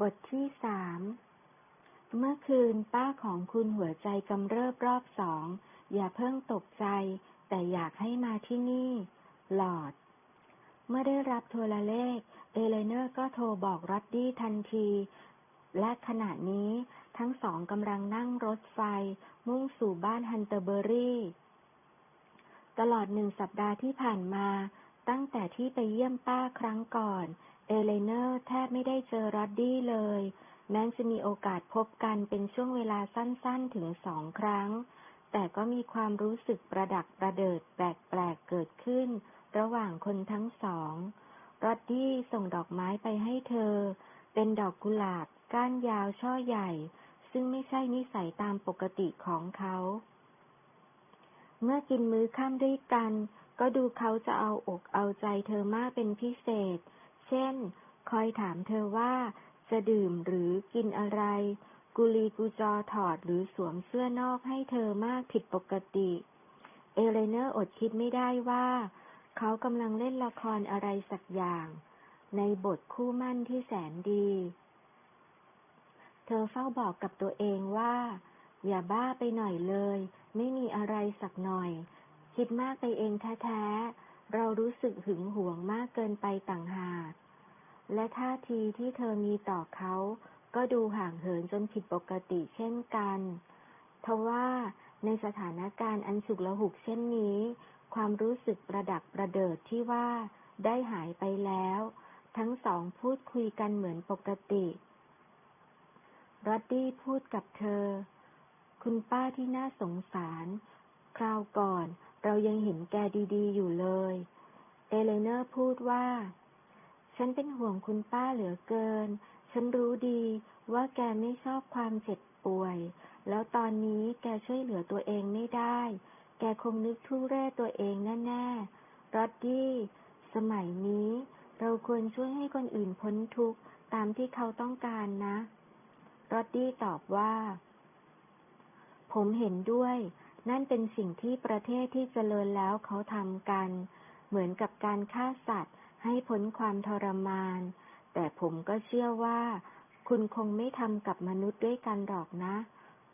บทที่สาม เมื่อคืนป้าของคุณหัวใจกำเริบรอบสอง อย่าเพิ่งตกใจ แต่อยากให้มาที่นี่ หลอด เมื่อได้รับโทรเลข เอเลเนอร์ก็โทรบอกรอดดี้ทันที และขณะนี้ทั้งสองกำลังนั่งรถไฟ มุ่งสู่บ้านฮันเตอร์เบอรี่ ตลอดหนึ่งสัปดาห์ที่ผ่านมา ตั้งแต่ที่ไปเยี่ยมป้าครั้งก่อน เอเลเนอร์แทบไม่ได้เจอรอดดี้เลย แม้จะมีโอกาสพบกันเป็นช่วงเวลาสั้นๆถึงสองครั้ง แต่ก็มีความรู้สึกประดักประเดิดแปลกๆเกิดขึ้น ระหว่างคนทั้งสองรอดดี้ส่งดอกไม้ไปให้เธอ เป็นดอกกุหลาบก้านยาวช่อใหญ่ ซึ่งไม่ใช่นิสัยตามปกติของเขา เมื่อกินมื้อค่ำด้วยกัน ก็ดูเขาจะเอาอกเอาใจเธอมากเป็นพิเศษ เช่น คอยถามเธอว่า จะดื่มหรือกินอะไร กุลีกุจอถอดหรือสวมเสื้อนอกให้เธอมากผิดปกติ เอเลเนอร์อดคิดไม่ได้ว่า เขากำลังเล่นละครอะไรสักอย่าง ในบทคู่มั่นที่แสนดี เธอเฝ้าบอกกับตัวเองว่า อย่าบ้าไปหน่อยเลย ไม่มีอะไรสักหน่อย คิดมากไปเองแท้ๆเรารู้สึกหึงหวงมากเกินไปต่างหาก และท่าทีที่เธอมีต่อเขา ก็ดูห่างเหินจนผิดปกติเช่นกัน ทว่าในสถานการณ์อันฉุกละหุกเช่นนี้ ความรู้สึกประดักประเดิดที่ว่าได้หายไปแล้ว ทั้งสองพูดคุยกันเหมือนปกติรอดดี้พูดกับเธอ คุณป้าที่น่าสงสาร คราวก่อนเรายังเห็นแกดีๆอยู่เลย เอเลเนอร์พูดว่า ฉันเป็นห่วงคุณป้าเหลือเกิน ฉันรู้ดีว่าแกไม่ชอบความเจ็บป่วย แล้วตอนนี้แกช่วยเหลือตัวเองไม่ได้ แกคงนึกทุเรศตัวเองแน่ๆรอดดี้สมัยนี้ เราควรช่วยให้คนอื่นพ้นทุกข์ตามที่เขาต้องการนะรอดดี้ตอบว่า ผมเห็นด้วย นั่นเป็นสิ่งที่ประเทศที่เจริญแล้วเขาทำกัน เหมือนกับการฆ่าสัตว์ ให้พ้นความทรมาน แต่ผมก็เชื่อว่า คุณคงไม่ทำกับมนุษย์ด้วยกันหรอกนะ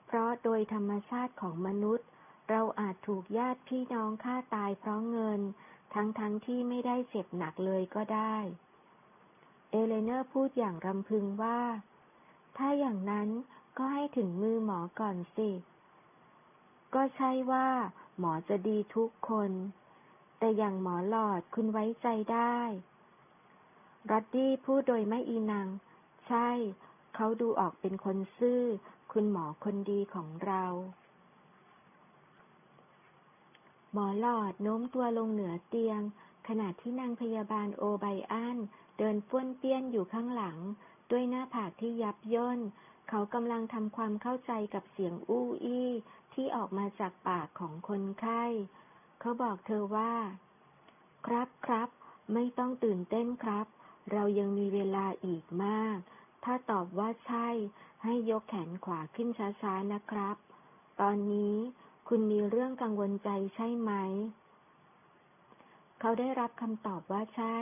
เพราะโดยธรรมชาติของมนุษย์ เราอาจถูกญาติพี่น้องฆ่าตายเพราะเงิน ทั้งๆทที่ไม่ได้เจ็บหนักเลยก็ได้ เอเลเนอร์พูดอย่างรำพึงว่า ถ้าอย่างนั้นก็ให้ถึงมือหมอก่อนสิ ก็ใช่ว่า หมอจะดีทุกคน แต่อย่างหมอหลอดคุณไว้ใจได้รัดดี้พูดโดยไม่อีนัง ใช่ เขาดูออกเป็นคนซื่อ คุณหมอคนดีของเรา หมอหลอดโน้มตัวลงเหนือเตียง ขณะที่นางพยาบาลโอไบอันเดินฟ้วนเปี้ยนอยู่ข้างหลัง ด้วยหน้าผากที่ยับย่น เขากำลังทำความเข้าใจกับเสียงอู้อี้ที่ออกมาจากปากของคนไข้ เขาบอกเธอว่า ครับครับ ไม่ต้องตื่นเต้นครับ เรายังมีเวลาอีกมาก ถ้าตอบว่าใช่ ให้ยกแขนขวาขึ้นช้าๆนะครับ ตอนนี้คุณมีเรื่องกังวลใจใช่ไหม เขาได้รับคำตอบว่าใช่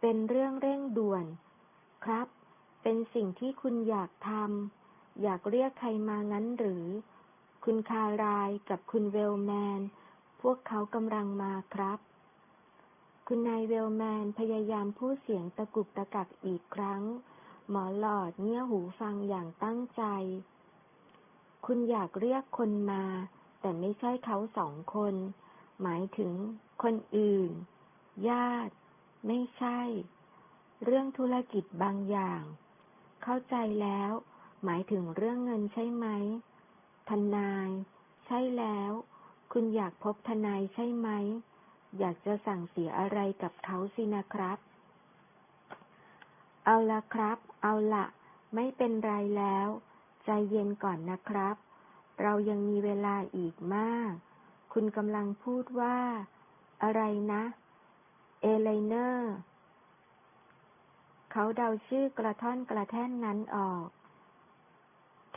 เป็นเรื่องเร่งด่วน ครับ เป็นสิ่งที่คุณอยากทำอยากเรียกใครมางั้นหรือ คุณคารายกับคุณเวลแมน พวกเขากำลังมาครับ คุณนายเวลแมนพยายามพูดเสียงตะกุกตะกักอีกครั้ง หมอหลอดเงี่ยหูฟังอย่างตั้งใจ คุณอยากเรียกคนมา แต่ไม่ใช่เขาสองคน หมายถึงคนอื่น ญาติ ไม่ใช่ เรื่องธุรกิจบางอย่าง เข้าใจแล้ว หมายถึงเรื่องเงินใช่ไหม ทนาย ใช่แล้ว คุณอยากพบทนายใช่ไหม อยากจะสั่งเสียอะไรกับเขาสินะครับ เอาละครับ เอาละไม่เป็นไรแล้ว ใจเย็นก่อนนะครับ เรายังมีเวลาอีกมาก คุณกำลังพูดว่า อะไรนะ เอเลเนอร์ เขาเดาชื่อกระท่อนกระแท่นนั้นออก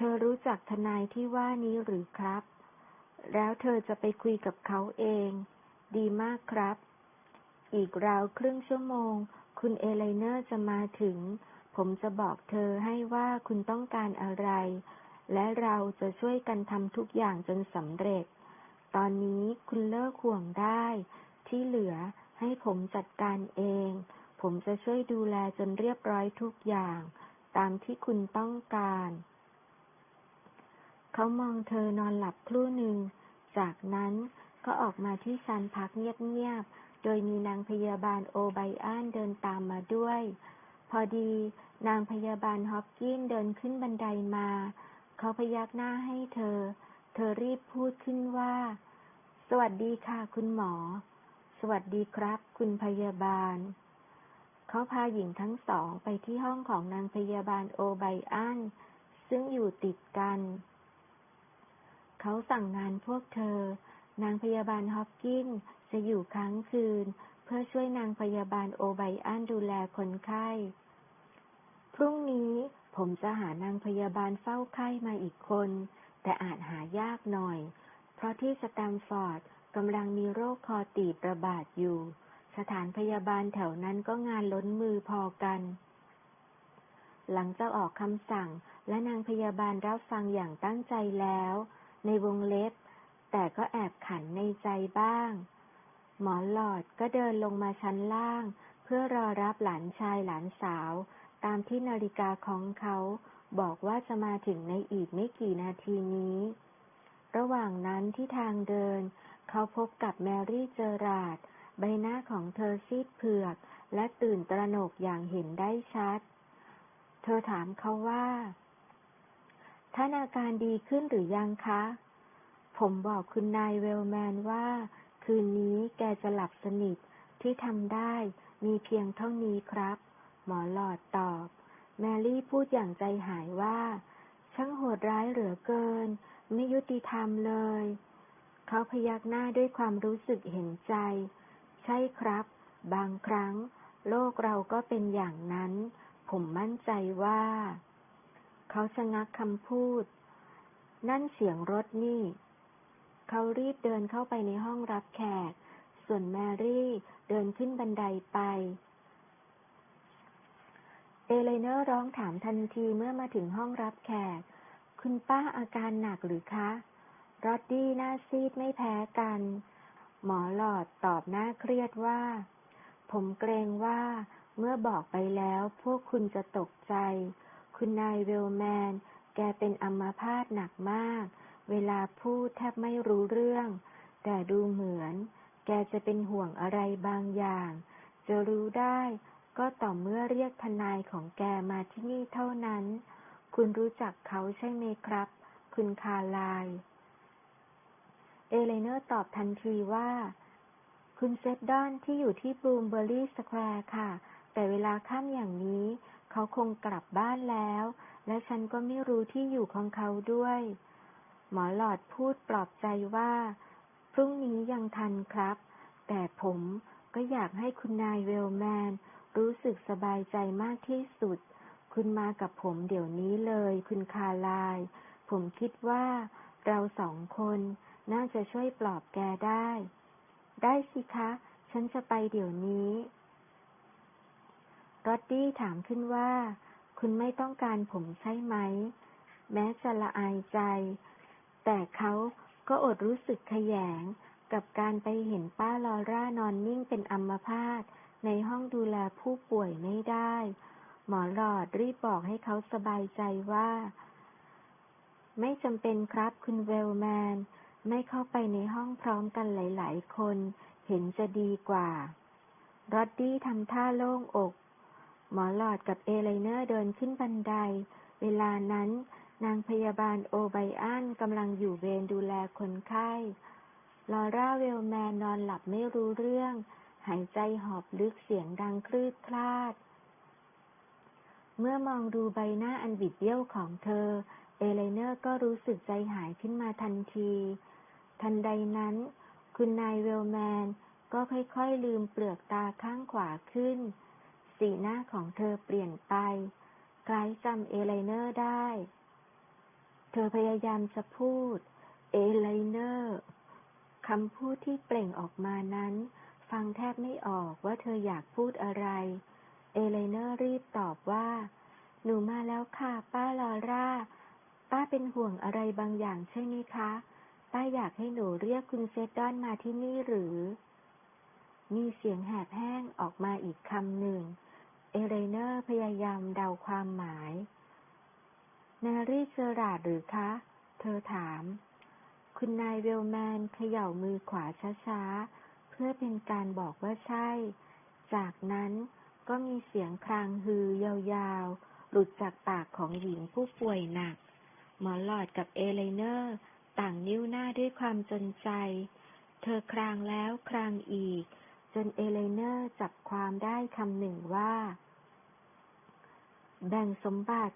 เธอรู้จักทนายที่ว่านี้หรือครับ แล้วเธอจะไปคุยกับเขาเอง ดีมากครับ อีกราวครึ่งชั่วโมง คุณเอเลเนอร์จะมาถึง ผมจะบอกเธอให้ว่าคุณต้องการอะไร และเราจะช่วยกันทำทุกอย่างจนสำเร็จ ตอนนี้คุณเลิกห่วงได้ ที่เหลือให้ผมจัดการเอง ผมจะช่วยดูแลจนเรียบร้อยทุกอย่าง ตามที่คุณต้องการ เขามองเธอนอนหลับครู่หนึ่ง จากนั้นก็ออกมาที่ชานพักเงียบๆ โดยมีนางพยาบาลโอไบอันเดินตามมาด้วย พอดีนางพยาบาลฮอปกินเดินขึ้นบันไดมา เขาพยักหน้าให้เธอ เธอรีบพูดขึ้นว่า สวัสดีค่ะคุณหมอ สวัสดีครับ คุณพยาบาล เขาพาหญิงทั้งสองไปที่ห้องของนางพยาบาลโอไบอันซึ่งอยู่ติดกัน เขาสั่งงานพวกเธอ นางพยาบาลฮอปกินจะอยู่ค้างคืน เพื่อช่วยนางพยาบาลโอไบอันดูแลคนไข้ พรุ่งนี้ผมจะหานางพยาบาลเฝ้าไข้มาอีกคน แต่อาจหายากหน่อย เพราะที่สแตมฟอร์ดกำลังมีโรคคอตีบระบาดอยู่ สถานพยาบาลแถวนั้นก็งานล้นมือพอกัน หลังจากออกคำสั่งและนางพยาบาลรับฟังอย่างตั้งใจแล้ว ในวงเล็บ แต่ก็แอบขันในใจบ้าง หมอหลอดก็เดินลงมาชั้นล่าง เพื่อรอรับหลานชายหลานสาว ตามที่นาฬิกาของเขาบอกว่าจะมาถึงในอีกไม่กี่นาทีนี้ ระหว่างนั้นที่ทางเดิน เขาพบกับแมรี่เจอราดใบหน้าของเธอซีดเผือก และตื่นตระหนกอย่างเห็นได้ชัด เธอถามเขาว่า ท่านอาการดีขึ้นหรือยังคะ ผมบอกคุณนายเวลแมนว่า คืนนี้แกจะหลับสนิทที่ทำได้มีเพียงเท่านี้ครับ หมอหลอดตอบ แมรี่พูดอย่างใจหายว่า ช่างโหดร้ายเหลือเกิน ไม่ยุติธรรมเลย เขาพยักหน้าด้วยความรู้สึกเห็นใจ ใช่ครับ บางครั้ง โลกเราก็เป็นอย่างนั้น ผมมั่นใจว่า เขาชะงักคำพูด นั่นเสียงรถนี่ เขารีบเดินเข้าไปในห้องรับแขก ส่วนแมรี่เดินขึ้นบันไดไป เอเลเนอร์ร้องถามทันทีเมื่อมาถึงห้องรับแขก คุณป้าอาการหนักหรือคะรอดดี้หน้าซีดไม่แพ้กัน หมอหลอดตอบหน้าเครียดว่า ผมเกรงว่าเมื่อบอกไปแล้วพวกคุณจะตกใจ คุณนายเวลแมน แกเป็นอัมพาตหนักมาก เวลาพูดแทบไม่รู้เรื่อง แต่ดูเหมือน แกจะเป็นห่วงอะไรบางอย่าง จะรู้ได้ก็ต่อเมื่อเรียกทนายของแกมาที่นี่เท่านั้น คุณรู้จักเขาใช่ไหมครับ คุณคาลาย เอเลเนอร์ตอบทันทีว่า คุณเซฟดอนที่อยู่ที่บลูมเบอร์รี่สแควร์ค่ะ แต่เวลาค่ำอย่างนี้ เขาคงกลับบ้านแล้ว และฉันก็ไม่รู้ที่อยู่ของเขาด้วย หมอหลอดพูดปลอบใจว่า พรุ่งนี้ยังทันครับ แต่ผมก็อยากให้คุณนายเวลแมน รู้สึกสบายใจมากที่สุด คุณมากับผมเดี๋ยวนี้เลย คุณคาลาย ผมคิดว่าเราสองคนน่าจะช่วยปลอบแกได้ ได้สิคะ ฉันจะไปเดี๋ยวนี้ รอดดี้ถามขึ้นว่า คุณไม่ต้องการผมใช่ไหม แม้จะละอายใจ แต่เขาก็อดรู้สึกขยง กับการไปเห็นป้าลอร่านอนนิ่งเป็นอัมพาตในห้องดูแลผู้ป่วยไม่ได้ หมอหลอดรีบบอกให้เขาสบายใจว่า ไม่จำเป็นครับคุณเวลแมน ไม่เข้าไปในห้องพร้อมกันหลาย ๆ คน เห็นจะดีกว่า รอดดี้ทำท่าโล่งอก หมอหลอดกับเอเลเนอร์เดินขึ้นบันได เวลานั้น นางพยาบาลโอไบอันกำลังอยู่เวรดูแลคนไข้ ลอร่าเวลแมนนอนหลับไม่รู้เรื่อง หายใจหอบลึกเสียงดังคลืดคลาด เมื่อมองดูใบหน้าอันบิดเบี้ยวของเธอ เอเลเนอร์ก็รู้สึกใจหายขึ้นมาทันที ทันใดนั้น คุณนายเวลแมนก็ค่อยๆลืมเปลือกตาข้างขวาขึ้น สีหน้าของเธอเปลี่ยนไป คล้ายจำเอเลเนอร์ได้ เธอพยายามจะพูด เอเลเนอร์คำพูดที่เปล่งออกมานั้น ฟังแทบไม่ออกว่าเธออยากพูดอะไร เอเลเนอร์รีบตอบว่า หนูมาแล้วค่ะ ป้าลอร่า ป้าเป็นห่วงอะไรบางอย่างใช่ไหมคะ ป้าอยากให้หนูเรียกคุณเซดอนมาที่นี่หรือ มีเสียงแหบแห้งออกมาอีกคำหนึ่ง เอเลเนอร์พยายามเดาความหมายแมรี่เจอราดหรือคะ เธอถาม คุณนายเวลแมนเขย่ามือขวาช้าๆ เพื่อเป็นการบอกว่าใช่ จากนั้นก็มีเสียงครางฮือยาวๆ หลุดจากปากของหญิงผู้ป่วยหนัก หมอหลอดกับเอเลเนอร์ ต่างนิ้วหน้าด้วยความจนใจ เธอครางแล้วครางอีก จนเอเลเนอร์จับความได้คำหนึ่งว่า แบ่งสมบัติ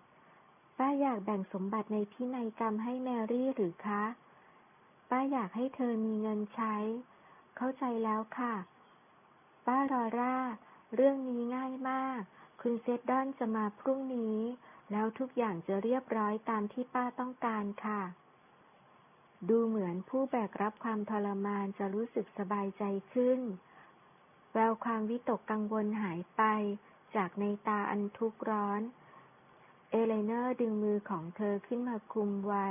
ป้าอยากแบ่งสมบัติในพินัยกรรมให้แมรี่หรือคะ ป้าอยากให้เธอมีเงินใช้ เข้าใจแล้วค่ะ ป้ารอร่า เรื่องนี้ง่ายมาก คุณเซดดอนจะมาพรุ่งนี้ แล้วทุกอย่างจะเรียบร้อยตามที่ป้าต้องการค่ะดูเหมือนผู้แบกรับความทรมานจะรู้สึกสบายใจขึ้น แววความวิตกกังวลหายไป จากในตาอันทุกข์ร้อน เอเลเนอร์ดึงมือของเธอขึ้นมาคุมไว้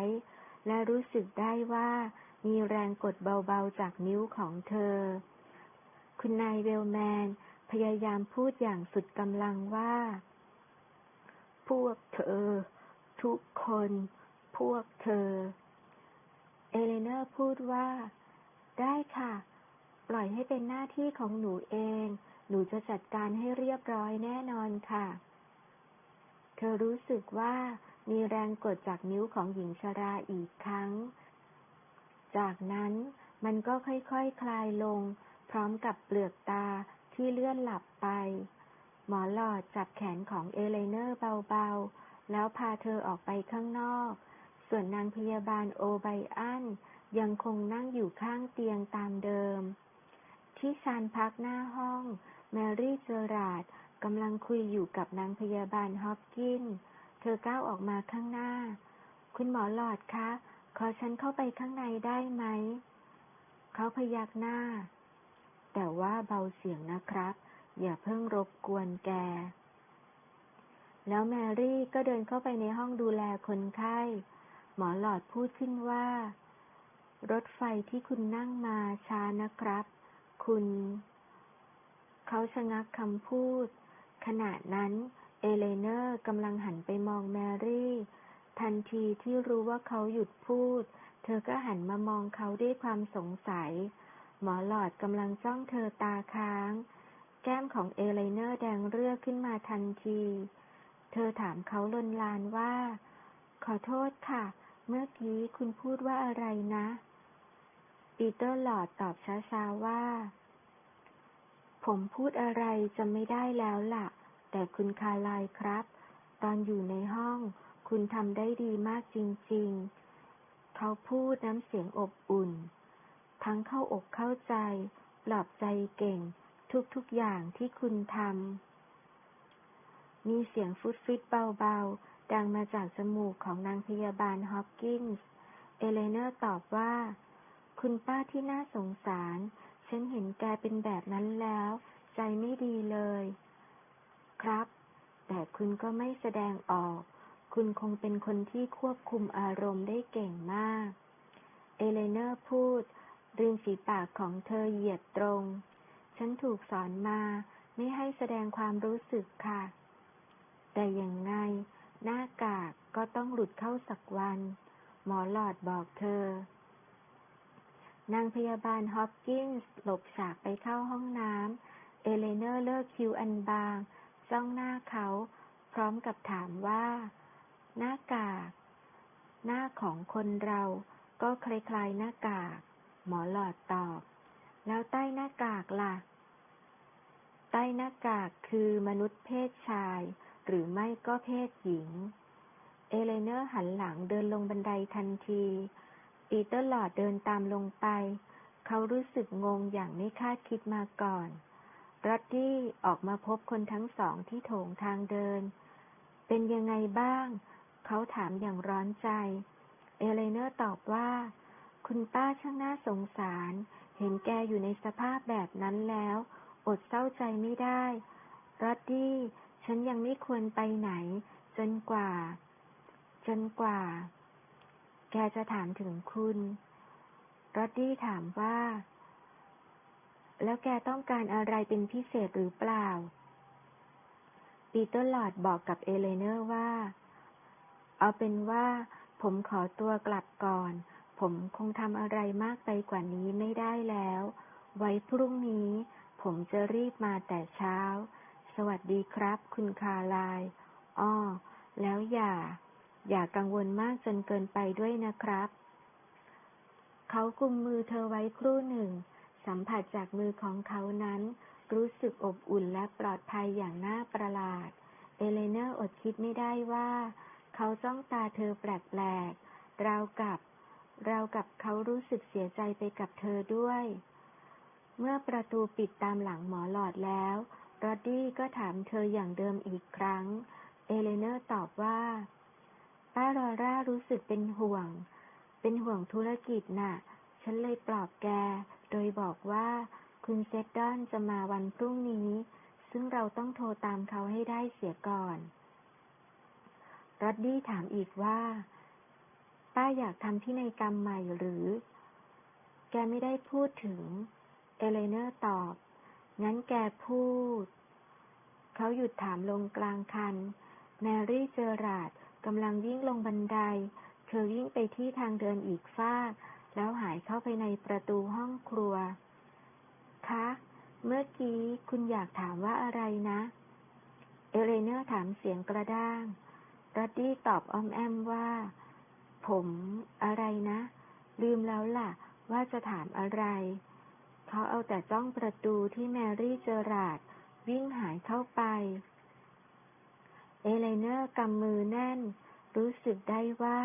และรู้สึกได้ว่ามีแรงกดเบาๆจากนิ้วของเธอ คุณนายเวลแมน พยายามพูดอย่างสุดกำลังว่า พวกเธอ ทุกคน พวกเธอ เอเลเนอร์พูดว่า ได้ค่ะ ปล่อยให้เป็นหน้าที่ของหนูเอง หนูจะจัดการให้เรียบร้อยแน่นอนค่ะ เธอรู้สึกว่ามีแรงกดจากนิ้วของหญิงชราอีกครั้ง จากนั้นมันก็ค่อยๆคคลายลง พร้อมกับเปลือกตาที่เลื่อนหลับไป หมอหลอดจับแขนของเอเลเนอร์เบาๆ แล้วพาเธอออกไปข้างนอก ส่วนนางพยาบาลโอไบอันยังคงนั่งอยู่ข้างเตียงตามเดิม ที่ชานพักหน้าห้อง แมรี่เจอราดกำลังคุยอยู่กับนางพยาบาลฮอปกิน เธอก้าวออกมาข้างหน้า คุณหมอหลอดคะ ขอฉันเข้าไปข้างในได้ไหม เขาพยักหน้า แต่ว่าเบาเสียงนะครับ อย่าเพิ่งรบกวนแก แล้วแมรี่ก็เดินเข้าไปในห้องดูแลคนไข้ หมอหลอดพูดขึ้นว่า รถไฟที่คุณนั่งมาช้านะครับ คุณ เขาชะงักคำพูด ขณะนั้นเอเลเนอร์กำลังหันไปมองแมรี่ ทันทีที่รู้ว่าเขาหยุดพูด เธอก็หันมามองเขาด้วยความสงสัย หมอหลอดกำลังจ้องเธอตาค้าง แก้มของเอเลเนอร์แดงเรือขึ้นมาทันที เธอถามเขาลนลานว่า ขอโทษค่ะ เมื่อกี้คุณพูดว่าอะไรนะ ปีเตอร์หลอดตอบช้าๆว่า ผมพูดอะไรจะไม่ได้แล้วล่ะ แต่คุณคาลายครับ ตอนอยู่ในห้อง คุณทำได้ดีมากจริง ๆ เขาพูดน้ำเสียงอบอุ่น ทั้งเข้าอกเข้าใจปลอบใจเก่งทุกๆอย่างที่คุณทำ มีเสียงฟุดฟิตเบาๆ ดังมาจากจมูกของนางพยาบาลฮอปกินส์ เอเลเนอร์ตอบว่า คุณป้าที่น่าสงสาร ฉันเห็นแกเป็นแบบนั้นแล้ว ใจไม่ดีเลย ครับ แต่คุณก็ไม่แสดงออก คุณคงเป็นคนที่ควบคุมอารมณ์ได้เก่งมาก เอเลเนอร์พูด ริมฝีปากของเธอเหยียดตรง ฉันถูกสอนมาไม่ให้แสดงความรู้สึกค่ะ แต่อย่างไง หน้ากากก็ต้องหลุดเข้าสักวัน หมอหลอดบอกเธอ นางพยาบาลฮอปกินส์หลบฉากไปเข้าห้องน้ำ เอเลเนอร์เลิกคิวอันบาง จ้องหน้าเขา พร้อมกับถามว่า หน้ากาก หน้าของคนเราก็คล้ายๆหน้ากาก หมอหลอดตอบ แล้วใต้หน้ากากล่ะ ใต้หน้ากากคือมนุษย์เพศชาย หรือไม่ก็เพศหญิง เอเลเนอร์หันหลังเดินลงบันไดทันที ปีเตอร์หลอดเดินตามลงไป เขารู้สึกงงอย่างไม่คาดคิดมาก่อนรัตตี้ออกมาพบคนทั้งสองที่โถงทางเดิน เป็นยังไงบ้าง เขาถามอย่างร้อนใจ เอเลเนอร์ตอบว่า คุณป้าช่างน่าสงสาร เห็นแกอยู่ในสภาพแบบนั้นแล้ว อดเศร้าใจไม่ได้รอดดี้ฉันยังไม่ควรไปไหน จนกว่า จนกว่า แกจะถามถึงคุณรอดดี้ถามว่า แล้วแกต้องการอะไรเป็นพิเศษหรือเปล่า ปีเตอร์ลอดบอกกับเอเลเนอร์ว่า เอาเป็นว่าผมขอตัวกลับก่อน ผมคงทำอะไรมากไปกว่านี้ไม่ได้แล้ว ไว้พรุ่งนี้ ผมจะรีบมาแต่เช้า สวัสดีครับ คุณคาลายอ้อแล้วอย่า อย่ากังวลมากจนเกินไปด้วยนะครับ เขากุมมือเธอไว้ครู่หนึ่ง สัมผัสจากมือของเขานั้น รู้สึกอบอุ่นและปลอดภัยอย่างน่าประหลาด เอเลเนอร์อดคิดไม่ได้ว่า เขาจ้องตาเธอแปลกๆราวกับเรากับเขารู้สึกเสียใจไปกับเธอด้วย เมื่อประตูปิดตามหลังหมอหลอดแล้ว รอดดี้ก็ถามเธออย่างเดิมอีกครั้ง เอเลเนอร์ตอบว่า ป้าลอร่ารู้สึกเป็นห่วง เป็นห่วงธุรกิจน่ะ ฉันเลยปลอบแก โดยบอกว่า คุณเซดดอนจะมาวันพรุ่งนี้ ซึ่งเราต้องโทรตามเขาให้ได้เสียก่อนรอดดี้ถามอีกว่า ป้าอยากทำพินัยกรรมใหม่หรือ แกไม่ได้พูดถึง เอเลเนอร์ตอบ งั้นแกพูด เขาหยุดถามลงกลางคัน แมรี่เจอราด กำลังวิ่งลงบันได เธอวิ่งไปที่ทางเดินอีกฟาก แล้วหายเข้าไปในประตูห้องครัว คะ เมื่อกี้คุณอยากถามว่าอะไรนะ เอเลเนอร์ถามเสียงกระด้างรัดดี้ตอบอ้อมแอมว่า ผมอะไรนะ ลืมแล้วล่ะ ว่าจะถามอะไร เขาเอาแต่จ้องประตูที่แมรี่เจอราดวิ่งหายเข้าไป เอเลเนอร์กำมือแน่น รู้สึกได้ว่า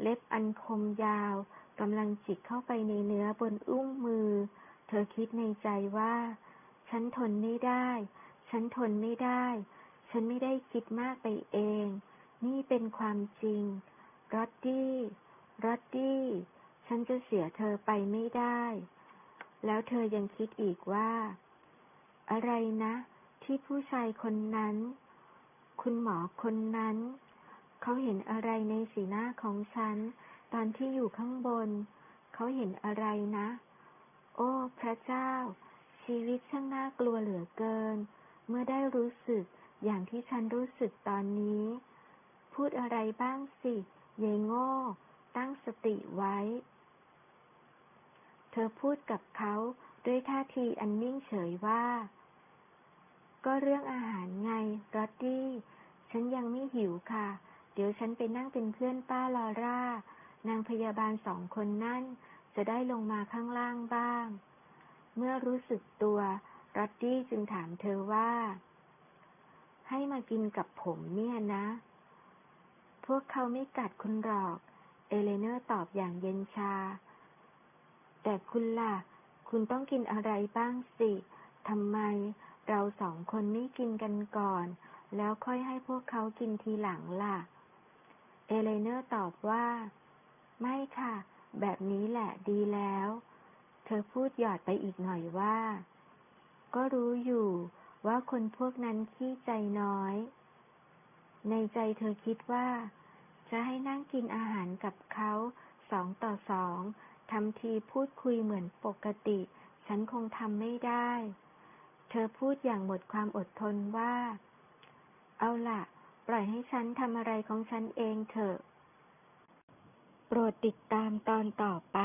เล็บอันคมยาวกำลังจิกเข้าไปในเนื้อบนอุ้งมือ เธอคิดในใจว่า ฉันทนไม่ได้ ฉันทนไม่ได้ ฉันไม่ได้คิดมากไปเอง นี่เป็นความจริงรอดดี้รอดดี้ ฉันจะเสียเธอไปไม่ได้ แล้วเธอยังคิดอีกว่า อะไรนะ ที่ผู้ชายคนนั้น คุณหมอคนนั้น เขาเห็นอะไรในสีหน้าของฉัน ตอนที่อยู่ข้างบน เขาเห็นอะไรนะ โอ้ พระเจ้า ชีวิตช่างน่ากลัวเหลือเกิน เมื่อได้รู้สึกอย่างที่ฉันรู้สึกตอนนี้ พูดอะไรบ้างสิเยโง่ ตั้งสติไว้ เธอพูดกับเขาด้วยท่าทีอันนิ่งเฉยว่า ก็เรื่องอาหารไงรอดดี้ฉันยังไม่หิวค่ะ เดี๋ยวฉันไปนั่งเป็นเพื่อนป้าลอร่า นางพยาบาลสองคนนั่น จะได้ลงมาข้างล่างบ้าง เมื่อรู้สึกตัวรอดดี้จึงถามเธอว่า ให้มากินกับผมเนี่ยนะ พวกเขาไม่กัดคุณหรอก เอเลเนอร์ตอบอย่างเย็นชา แต่คุณล่ะ คุณต้องกินอะไรบ้างสิทำไม เราสองคนไม่กินกันก่อน แล้วค่อยให้พวกเขากินทีหลังล่ะ เอเลเนอร์ตอบว่า ไม่ค่ะ แบบนี้แหละดีแล้ว เธอพูดหยอดไปอีกหน่อยว่า ก็รู้อยู่ว่าคนพวกนั้นขี้ใจน้อย ในใจเธอคิดว่า จะให้นั่งกินอาหารกับเขาสองต่อสองทำทีพูดคุยเหมือนปกติ ฉันคงทำไม่ได้ เธอพูดอย่างหมดความอดทนว่า เอาล่ะ ปล่อยให้ฉันทำอะไรของฉันเองเถอะ โปรดติดตามตอนต่อไป